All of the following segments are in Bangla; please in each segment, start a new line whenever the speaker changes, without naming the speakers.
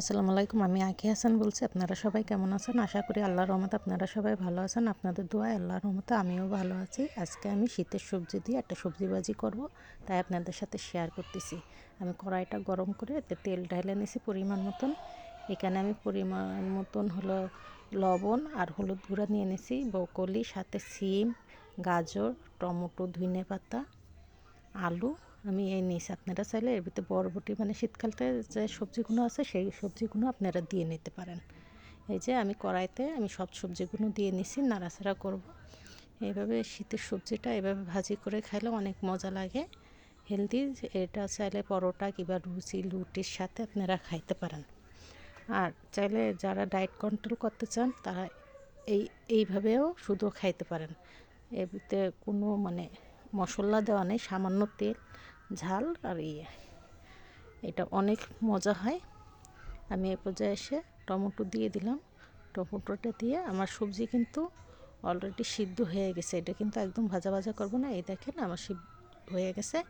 আসসালামু আলাইকুম। আমি আঁকি হাসান বলছি। আপনারা সবাই কেমন আছেন? আশা করি আল্লাহর রহমতে আপনারা সবাই ভালো আছেন। আপনাদের দোয়ায় আল্লাহর রহমতে আমিও ভালো আছি। আজকে আমি শীতের সবজি দিয়ে একটা সবজি ভাজি করব, তাই আপনাদের সাথে শেয়ার করতেছি। আমি কড়াইটা গরম করে এতে তেল ঢালে নিয়েছি পরিমাণ মতন। এখানে আমি পরিমাণ মতন হলো লবণ আর হলুদ গুঁড়া নিয়ে নিয়েছি বকলি সাথে সিম, গাজর, টমেটো ধনে পাতা আলু আমি এই নিয়েছি, আপনারা চাইলে এর ভিতরে বরবটি মানে শীতকালতে যে সবজিগুলো আছে, সেই সবজিগুলো আপনারা দিয়ে নিতে পারেন। এই যে আমি কড়াইতে আমি সব সবজিগুলো দিয়ে নিছি, নাড়াচাড়া করব। এইভাবে শীতের সবজিটা এভাবে ভাজি করে খাইলে অনেক মজা লাগে। হেলদি, এটা চাইলে পরোটা কিংবা লুচি লুটির সাথে আপনারা খাইতে পারেন। আর চাইলে যারা ডায়েট কন্ট্রোল করতে চান, তারা এই, এইভাবেও শুধু খাইতে পারেন। এতে কোনো মানে মশলা দেওয়া নেই, সামান্য তেল, ঝাল আর ইয়ে। এটা অনেক মজা হয়। আমি এ পর্যায়ে এসে টমেটো দিয়ে দিলাম। টমেটোটা দিয়ে আমার সবজি কিন্তু অলরেডি সিদ্ধ হয়ে গেছে। এটা কিন্তু একদম ভাজা ভাজা করব না। এই দেখেন আমার সিদ্ধ হয়ে গেছে।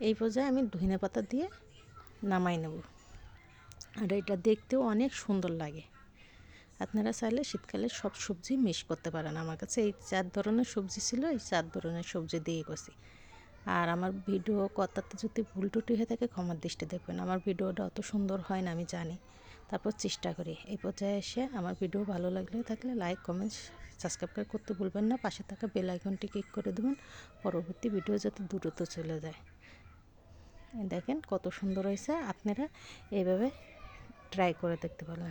এই পর্যায়ে আমি ধনে পাতা দিয়ে নামাই নেব। আর এটা দেখতেও অনেক সুন্দর লাগে। আপনারা চাইলে শীতকালে সব সবজি মিশ করতে পারেন আমার কাছে। এই চার ধরনের সবজি ছিল, এই চার ধরনের সবজি দিয়ে করছি। আর আমার ভিডিও কথাতে যদি ভুল টুটি হয়ে থাকে ক্ষমার দৃষ্টি দেখবেন। আমার ভিডিওটা অত সুন্দর হয় না, আমি জানি। তারপর চেষ্টা করি। এই পর্যায়ে এসে আমার ভিডিও ভালো লাগলে থাকলে লাইক, কমেন্ট, সাবস্ক্রাইব করতে ভুলবেন না। পাশে থাকা বেল আইকনটি ক্লিক করে দেবেন। পরবর্তী ভিডিও যাতে দ্রুত চলে যায়। দেখেন কত সুন্দর হয়েছে। আপনারা এইভাবে ট্রাই করে দেখতে পারেন